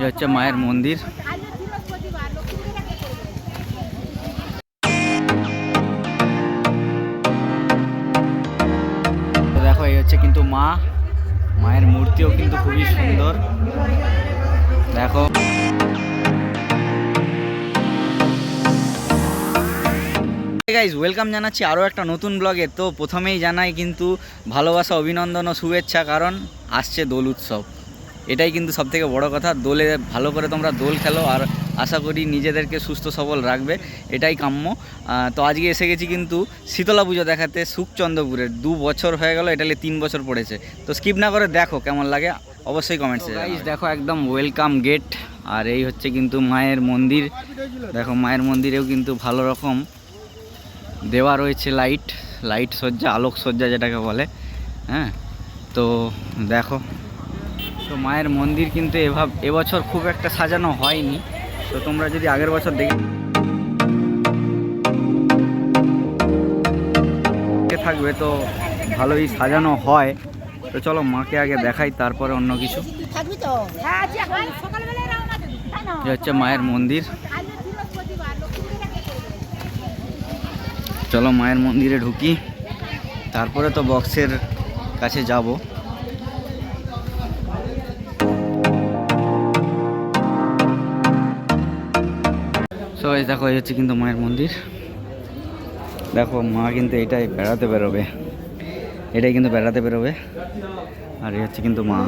এ হচ্ছে মায়ের মন্দির। দেখো, এই হচ্ছে কিন্তু মা। মায়ের মূর্তিও কিন্তু খুবই সুন্দর। দেখো। গাইজ ওয়েলকাম জানাচ্ছি আরও একটা নতুন ব্লগে তো প্রথমেই জানাই কিন্তু ভালোবাসা, অভিনন্দন ও শুভেচ্ছা, কারণ আসছে দোল উৎসব। এটাই কিন্তু সবথেকে বড় কথা। দোলে ভালো করে তোমরা দোল খেলো আর আশা করি নিজেদেরকে সুস্থ সবল রাখবে। এটাই কাম্য। তো আজকে এসে গেছি কিন্তু শীতলা পুজো দেখাতে সুখচন্দ্রপুরের। দু বছর হয়ে গেল এটালে তিন বছর পড়েছে। তো স্কিপ না করে দেখো কেমন লাগে। অবশ্যই কমেন্টসে দেখো একদম ওয়েলকাম গেট আর এই হচ্ছে কিন্তু মায়ের মন্দির। দেখো মায়ের মন্দিরেও কিন্তু ভালো রকম দেওয়া রয়েছে লাইট লাইট সজ্জা আলোক সজ্জা যেটাকে বলে। হ্যাঁ তো দেখো। তো মায়ের মন্দির কিন্তু এভাব এবছর খুব একটা সাজানো হয়নি। তো তোমরা যদি আগের বছর দেখে থাকবে তো ভালোই সাজানো হয়। তো চলো মাকে আগে দেখাই তারপরে অন্য কিছু। তো? হ্যাঁ হচ্ছে মায়ের মন্দির। চলো মায়ের মন্দিরে ঢুকি। তারপরে তো বক্সের কাছে যাব। সবাই দেখো, এই হচ্ছে কিন্তু মায়ের মন্দির। দেখো, মা কিন্তু এটাই বেড়াতে বেরোবে। এটাই কিন্তু বেড়াতে বেরোবে। আর এই হচ্ছে কিন্তু মা।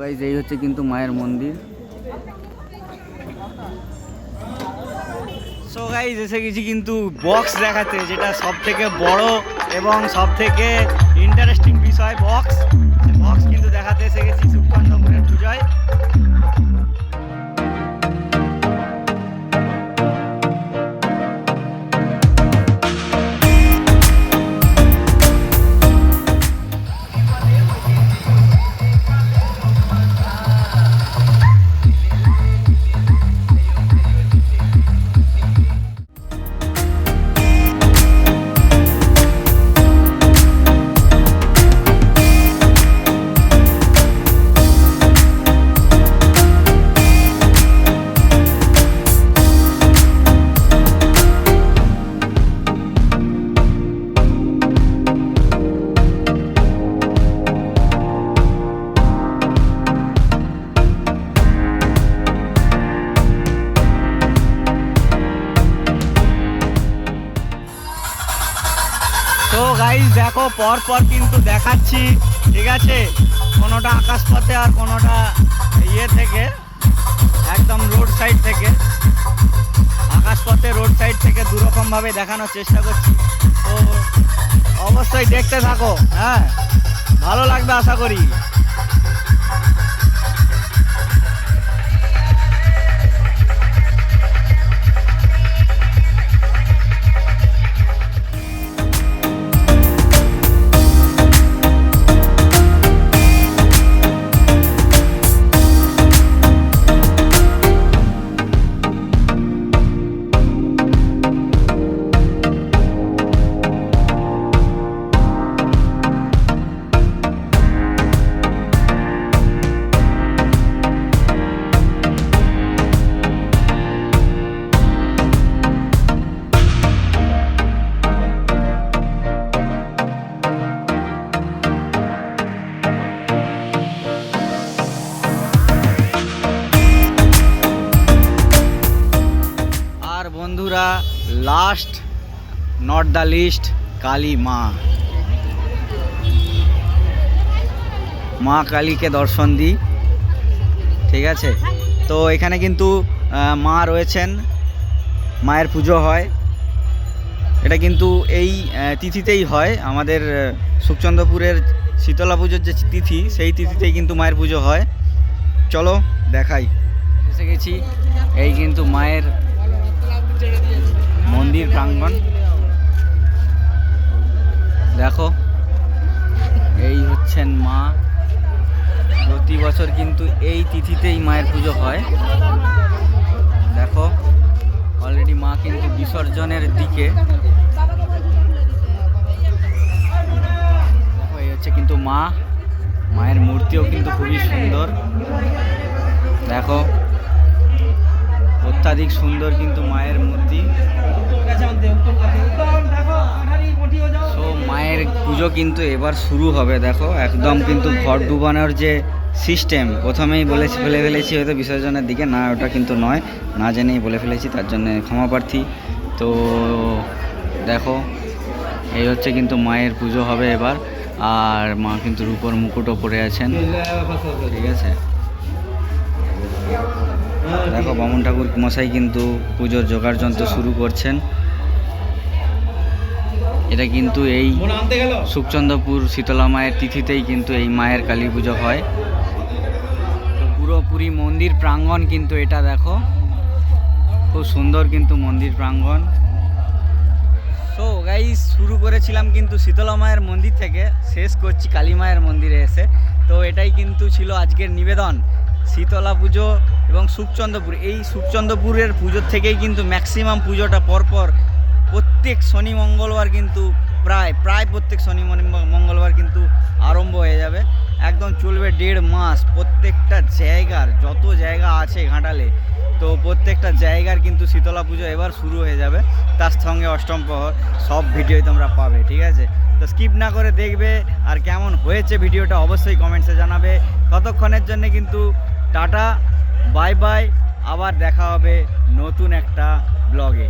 গাইজ এই হচ্ছে কিন্তু মায়ের মন্দির। সো গাইজ এসে গেছি কিন্তু বক্স দেখাতে, যেটা সব থেকে বড় এবং সব থেকে ইন্টারেস্টিং বিষয় বক্স বক্স কিন্তু দেখাতে এসে গেছি সুখচন্দ্রপুরের পুজোয়। দেখো, পর পর কিন্তু দেখাচ্ছি, ঠিক আছে? কোনোটা আকাশপথে আর কোনোটা ইয়ে থেকে, একদম রোড সাইড থেকে। আকাশপথে রোড সাইড থেকে দুরকমভাবে দেখানোর চেষ্টা করছি। তো অবশ্যই দেখতে থাকো হ্যাঁ? ভালো লাগবে আশা করি। বন্ধুরা last not the least Kali মা। মা কালীকে দর্শন দিই। ঠিক আছে? তো এখানে কিন্তু মা রয়েছেন। মায়ের পুজো হয়। এটা কিন্তু এই তিথিতেই হয়। আমাদের সুখচন্দ্রপুরের শীতলা পুজোর যে তিথি, সেই তিথিতেই কিন্তু মায়ের পুজো হয়। চলো, দেখাই। এসে গেছি। এই কিন্তু মায়ের মন্দির প্রাঙ্গণ। দেখো, এই হচ্ছেন মা। প্রতি বছর কিন্তু এই তিথিতেই মায়ের পুজো হয়। দেখো অলরেডি মা কিন্তু বিসর্জনের দিকে। এই হচ্ছে কিন্তু মা। মায়ের মূর্তিও কিন্তু খুবই সুন্দর। দেখো, অত্যাধিক সুন্দর কিন্তু মায়ের মূর্তি। পুজো কিন্তু এবার শুরু হবে, দেখো। একদম কিন্তু ঘর ডুবানোর যে সিস্টেম প্রথমেই বলে ফেলে ফেলেছি হয়তো বিসর্জনের দিকে। না, ওটা কিন্তু নয়। না জেনেই বলে ফেলেছি, তার জন্য ক্ষমা প্রার্থী। তো দেখো, এই হচ্ছে কিন্তু মায়ের পুজো হবে এবার। আর মা কিন্তু রূপোর মুকুটও পরে আছেন। ঠিক আছে? দেখো, বামন ঠাকুর মশাই কিন্তু পুজোর জোগাড় যন্ত্র শুরু করছেন। এটা কিন্তু এই সুখচন্দ্রপুর শীতলা মায়ের তিথিতেই কিন্তু এই মায়ের কালী পুজো হয়। তো পুরোপুরি মন্দির প্রাঙ্গণ কিন্তু এটা দেখো। খুব সুন্দর কিন্তু মন্দির প্রাঙ্গণ। সো গাইস শুরু করেছিলাম কিন্তু শীতলা মায়ের মন্দির থেকে। শেষ করছি কালী মায়ের মন্দিরে এসে। তো এটাই কিন্তু ছিল আজকের নিবেদন। শীতলা পুজো এবং সুখচন্দ্রপুর। এই সুখচন্দ্রপুরের পুজোর থেকেই কিন্তু ম্যাক্সিমাম পুজোটা পরপর প্রত্যেক শনি মঙ্গলবার কিন্তু প্রায় প্রায় প্রত্যেক শনি মঙ্গলবার কিন্তু আরম্ভ হয়ে যাবে। একদম চলবে দেড় মাস প্রত্যেকটা জায়গার, যত জায়গা আছে ঘাটালে, তো প্রত্যেকটা জায়গার কিন্তু শীতলা পুজো এবার শুরু হয়ে যাবে। তার সঙ্গে অষ্টম প্রহর, সব ভিডিওই তোমরা পাবে, ঠিক আছে? তো স্কিপ না করে দেখবে আর কেমন হয়েছে ভিডিওটা অবশ্যই কমেন্টসে জানাবে। ততক্ষণের জন্য কিন্তু টাটা বাই বাই আবার দেখা হবে নতুন একটা ব্লগে